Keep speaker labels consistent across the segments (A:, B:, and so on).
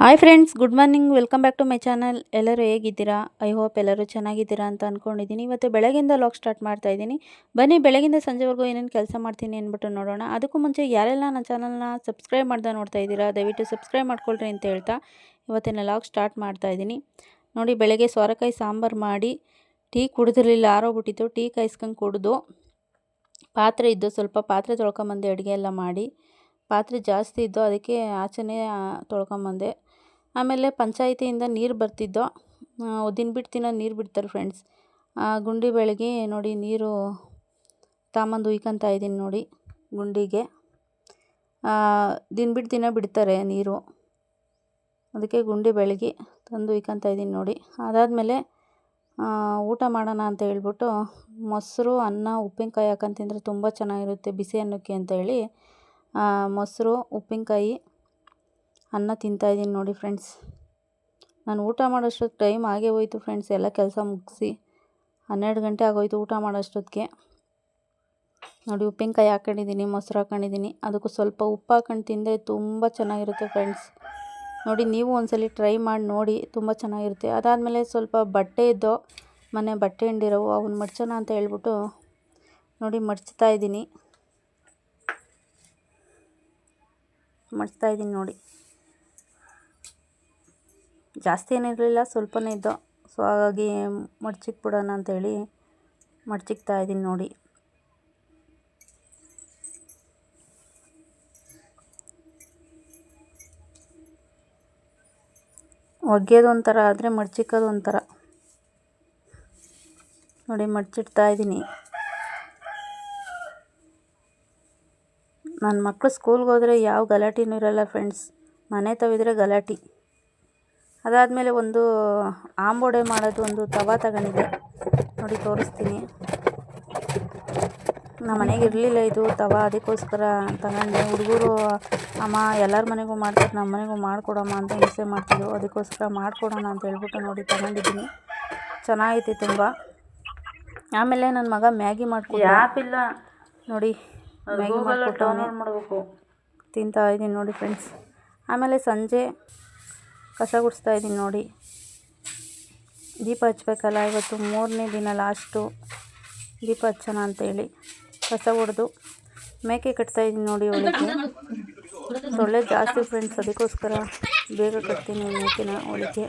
A: Hi friends good morning welcome back to my channel ಎಲ್ಲರೂ ಹೇಗಿದ್ದೀರಾ? I hope ಎಲ್ಲರೂ ಚೆನ್ನಾಗಿದ್ದೀರಾ ಅಂತ ಅಂದ್ಕೊಂಡಿದ್ದೀನಿ ಇವತ್ತು ಬೆಳಗಿಂದ ಲಾಗ್ ಸ್ಟಾರ್ಟ್ ಮಾಡ್ತಾ ಇದ್ದೀನಿ. ಬನ್ನಿ, ಬೆಳಗಿಂದ ಸಂಜೆವರೆಗೂ ಏನೇನು ಕೆಲಸ ಮಾಡ್ತೀನಿ ಅಂದ್ಬಿಟ್ಟು ನೋಡೋಣ. ಅದಕ್ಕೂ ಮುಂಚೆ ಯಾರೆಲ್ಲ ನನ್ನ ಚಾನಲ್ನ ಸಬ್ಸ್ಕ್ರೈಬ್ ಮಾಡ್ದೆ ನೋಡ್ತಾ ಇದ್ದೀರಾ, ದಯವಿಟ್ಟು ಸಬ್ಸ್ಕ್ರೈಬ್ ಮಾಡ್ಕೊಳ್ರಿ ಅಂತ ಹೇಳ್ತಾ ಇವತ್ತಿನ ಲಾಗ್ ಸ್ಟಾರ್ಟ್ ಮಾಡ್ತಾ ಇದ್ದೀನಿ. ನೋಡಿ, ಬೆಳಗ್ಗೆ ಸೋರೆಕಾಯಿ ಸಾಂಬಾರು ಮಾಡಿ, ಟೀ ಕುಡಿದಿರಲಿಲ್ಲ ಆರೋಗ್ಬಿಟ್ಟಿತ್ತು ಟೀ ಕಾಯಿಸ್ಕೊಂಡು ಕುಡಿದು, ಪಾತ್ರೆ ಇದ್ದು ಸ್ವಲ್ಪ ಪಾತ್ರೆ ತೊಳ್ಕೊಂಬಂದೆ ಅಡುಗೆ ಎಲ್ಲ ಮಾಡಿ. ಪಾತ್ರೆ ಜಾಸ್ತಿ ಇದ್ದು ಅದಕ್ಕೆ ಆಚೆನೇ ತೊಳ್ಕೊಂಬಂದೆ. ಆಮೇಲೆ ಪಂಚಾಯಿತಿಯಿಂದ ನೀರು ಬರ್ತಿದ್ದೋ ದಿನ ಬಿಟ್ಟು ದಿನ ನೀರು ಬಿಡ್ತಾರೆ ಫ್ರೆಂಡ್ಸ್ ಗುಂಡಿ ಬೆಳಗ್ಗೆ ನೋಡಿ ನೀರು ತಾಂಬಂದು ಉಯ್ಕೊತಾ ಇದ್ದೀನಿ ನೋಡಿ ಗುಂಡಿಗೆ. ದಿನ ಬಿಟ್ಟು ದಿನ ಬಿಡ್ತಾರೆ ನೀರು. ಅದಕ್ಕೆ ಗುಂಡಿ ಬೆಳಗ್ಗೆ ತಂದು ಉಯ್ಕೊತಾ ಇದ್ದೀನಿ ನೋಡಿ. ಅದಾದಮೇಲೆ ಊಟ ಮಾಡೋಣ ಅಂತ ಹೇಳ್ಬಿಟ್ಟು ಮೊಸರು, ಅನ್ನ, ಉಪ್ಪಿನಕಾಯಿ ಹಾಕೊಂಡು ತಿಂದರೆ ತುಂಬ ಚೆನ್ನಾಗಿರುತ್ತೆ ಬಿಸಿ ಅನ್ನಕ್ಕೆ ಅಂತ ಹೇಳಿ ಮೊಸರು, ಉಪ್ಪಿನಕಾಯಿ ಅನ್ನ ತಿಂತಾಯಿದ್ದೀನಿ ನೋಡಿ ಫ್ರೆಂಡ್ಸ್. ನಾನು ಊಟ ಮಾಡೋಷ್ಟೊತ್ತು ಟೈಮ್ ಆಗೇ ಹೋಯಿತು ಫ್ರೆಂಡ್ಸ್. ಎಲ್ಲ ಕೆಲಸ ಮುಗಿಸಿ ಹನ್ನೆರಡು ಗಂಟೆ ಆಗೋಯ್ತು ಊಟ ಮಾಡೋಷ್ಟೊತ್ತಿಗೆ. ನೋಡಿ ಉಪ್ಪಿನಕಾಯಿ ಹಾಕೊಂಡಿದ್ದೀನಿ, ಮೊಸರು ಹಾಕೊಂಡಿದ್ದೀನಿ. ಅದಕ್ಕೂ ಸ್ವಲ್ಪ ಉಪ್ಪು ಹಾಕೊಂಡು ತಿಂದರೆ ತುಂಬ ಚೆನ್ನಾಗಿರುತ್ತೆ ಫ್ರೆಂಡ್ಸ್. ನೋಡಿ ನೀವು ಒಂದ್ಸಲ ಟ್ರೈ ಮಾಡಿ ನೋಡಿ, ತುಂಬ ಚೆನ್ನಾಗಿರುತ್ತೆ. ಅದಾದಮೇಲೆ ಸ್ವಲ್ಪ ಬಟ್ಟೆ ಇದ್ದೋ ಮನೆ ಬಟ್ಟೆ ಹಿಂಡಿರೋವು ಅವನ್ನ ಮಡ್ಚೋಣ ಅಂತ ಹೇಳ್ಬಿಟ್ಟು ನೋಡಿ ಮಡ್ಚ್ತಾ ಇದ್ದೀನಿ. ಮಡ್ಚ್ತಾ ಇದ್ದೀನಿ ನೋಡಿ. ಜಾಸ್ತಿ ಏನಿರಲಿಲ್ಲ ಸ್ವಲ್ಪನೇ ಇದ್ದೋ. ಸೊ ಹಾಗಾಗಿ ಮಡ್ಚಿಕ್ಬಿಡೋಣ ಅಂತೇಳಿ ಮಡ್ಚಿಕ್ತಾ ಇದ್ದೀನಿ ನೋಡಿ. ಒಗ್ಗೋದು ಒಂಥರ ಆದರೆ ಮಡ್ಚಿಕ್ಕೋದು ಒಂಥರ. ನೋಡಿ, ಮಡ್ಚಿಡ್ತಾ ಇದ್ದೀನಿ. ನನ್ನ ಮಕ್ಕಳು ಸ್ಕೂಲ್ಗೆ ಹೋದರೆ ಯಾವ ಗಲಾಟೆನೂ ಇರೋಲ್ಲ ಫ್ರೆಂಡ್ಸ್ ಮನೆ ತವಿದ್ರೆ ಗಲಾಟೆ. ಅದಾದಮೇಲೆ ಒಂದು ಆಂಬೋಡೆ ಮಾಡೋದು ಒಂದು ತವ ತಗೊಂಡಿದ್ದೆ. ನೋಡಿ ತೋರಿಸ್ತೀನಿ. ನಮ್ಮ ಮನೆಗೆ ಇರಲಿಲ್ಲ ಇದು ತವ ಅದಕ್ಕೋಸ್ಕರ ತಗೊಂಡೆ. ಹುಡುಗರು ಅಮ್ಮ ಎಲ್ಲರ ಮನೆಗೂ ಮಾಡ್ತಾರೆ ನಮ್ಮ ಮನೆಗೂ ಮಾಡಿಕೊಡಮ್ಮ ಅಂತ ಹಿಂಸೆ ಮಾಡ್ತಿದ್ರು. ಅದಕ್ಕೋಸ್ಕರ ಮಾಡಿಕೊಡೋಣ ಅಂತ ಹೇಳ್ಬಿಟ್ಟು ನೋಡಿ ತಗೊಂಡಿದ್ದೀನಿ. ಚೆನ್ನಾಗೈತಿ ತುಂಬ. ಆಮೇಲೆ ನನ್ನ ಮಗ ಮ್ಯಾಗಿ ಮಾಡ್ಕೊಡಿ
B: ಇಲ್ಲ.
A: ನೋಡಿ ಮ್ಯಾಗಿ ಮಾಡ್ಕೊಟ್ಟು ತಿಂತಾ ಇದ್ದೀನಿ ನೋಡಿ ಫ್ರೆಂಡ್ಸ್. ಆಮೇಲೆ ಸಂಜೆ ಕಸ ಗುಡಿಸ್ತಾ ಇದ್ದೀನಿ ನೋಡಿ. ದೀಪ ಹಚ್ಬೇಕಲ್ಲ, ಇವತ್ತು ಮೂರನೇ ದಿನ ಲಾಸ್ಟು ದೀಪ ಹಚ್ಚೋಣ ಅಂತೇಳಿ ಕಸ ಹೊಡೆದು ಮೇಕೆ ಕಟ್ತಾ ಇದ್ದೀನಿ ನೋಡಿ ಅವಳಿಗೆ ಸೊಳ್ಳೆ ಜಾಸ್ತಿ ಫ್ರೆಂಡ್ಸ್ ಅದಕ್ಕೋಸ್ಕರ ಬೇಗ ಕಟ್ತೀನಿ ಮೇಕೆನ ಅವಳಿಗೆ.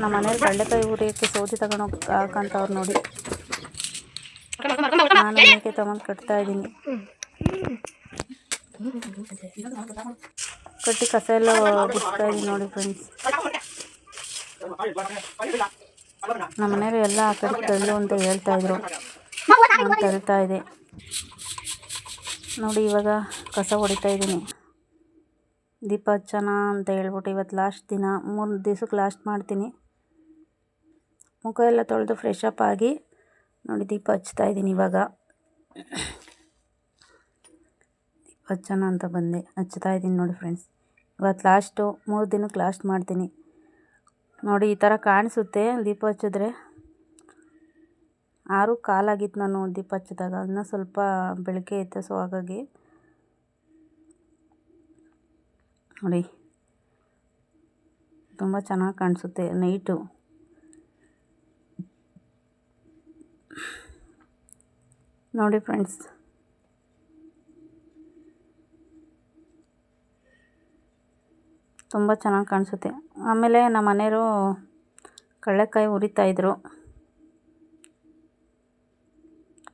A: ನಮ್ಮ ಮನೇಲಿ ಕಡಲೆಕಾಯಿ ಉರಿಯೋಕ್ಕೆ ಸೌದೆ ತಗೊಂಡೋಗಿ ಹಾಕಂತವ್ರು ನೋಡಿ. ನಾನು ಮೇಕೆ ತಗೊಂಡು ಕಟ್ತಾ ಇದ್ದೀನಿ. ಕಟ್ಟಿ ಕಸ ಎಲ್ಲ ಬಿಡ್ತಾ ಇದ್ದೀನಿ ನೋಡಿ ಫ್ರೆಂಡ್ಸ್ ನಮ್ಮ ಮನೆಯವರು ಎಲ್ಲ ಆ ಕಡೆ ತಳ್ಳು ಅಂತ ಹೇಳ್ತಾ ಇದ್ರು. ನಾನು ಇದೆ ನೋಡಿ ಇವಾಗ ಕಸ ಹೊಡಿತಾ ಇದ್ದೀನಿ. ದೀಪ ಹಚ್ಚೋಣ ಅಂತ ಹೇಳ್ಬಿಟ್ಟು ಇವತ್ತು ಲಾಸ್ಟ್ ದಿನ, ಮೂರು ದಿವ್ಸಕ್ಕೆ ಲಾಸ್ಟ್ ಮಾಡ್ತೀನಿ. ಮುಖ ಎಲ್ಲ ತೊಳೆದು ಫ್ರೆಶ್ ಅಪ್ ಆಗಿ ನೋಡಿ ದೀಪ ಹಚ್ತಾ ಇದ್ದೀನಿ ಇವಾಗ. ದೀಪ ಹಚ್ಚೋಣ ಅಂತ ಬಂದೆ. ಹಚ್ತಾ ಇದ್ದೀನಿ ನೋಡಿ ಫ್ರೆಂಡ್ಸ್ ಇವತ್ತು ಲಾಸ್ಟು ಮೂರು ದಿನಕ್ಕೆ ಲಾಸ್ಟ್ ಮಾಡ್ತೀನಿ. ನೋಡಿ, ಈ ಥರ ಕಾಣಿಸುತ್ತೆ ದೀಪ ಹಚ್ಚಿದ್ರೆ. ಆರು ಕಾಲಾಗಿತ್ತು ನಾನು ದೀಪ ಹಚ್ಚಿದಾಗ. ಅದನ್ನ ಸ್ವಲ್ಪ ಬೆಳಗ್ಗೆ ಇತ್ತು ಸೊ ಹಾಗಾಗಿ. ನೋಡಿ. ತುಂಬ ಚೆನ್ನಾಗಿ ಕಾಣಿಸುತ್ತೆ ನೈಟು ನೋಡಿ ಫ್ರೆಂಡ್ಸ್ ತುಂಬ ಚೆನ್ನಾಗಿ ಕಾಣಿಸುತ್ತೆ. ಆಮೇಲೆ ನಮ್ಮ ಮನೆಯವರು ಕಡಲೆಕಾಯಿ ಹುರಿತಾಯಿದ್ರು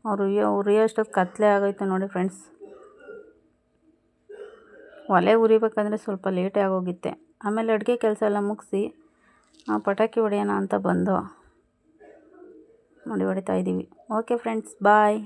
A: ಅವ್ರು ಉರಿಯೋ ಉರಿಯೋಷ್ಟೊತ್ತು ಕತ್ತಲೆ ಆಗೋಯ್ತು ನೋಡಿ ಫ್ರೆಂಡ್ಸ್. ಒಲೆ ಉರಿಬೇಕಂದ್ರೆ ಸ್ವಲ್ಪ ಲೇಟೇ ಆಗೋಗಿತ್ತೆ. ಆಮೇಲೆ ಅಡುಗೆ ಕೆಲಸ ಎಲ್ಲ ಮುಗಿಸಿ ಪಟಾಕಿ ಹೊಡೆಯೋಣ ಅಂತ ಬಂದು ನೋಡಿ ಹೊಡಿತಾ ಇದ್ದೀವಿ ಓಕೆ ಫ್ರೆಂಡ್ಸ್, ಬಾಯ್.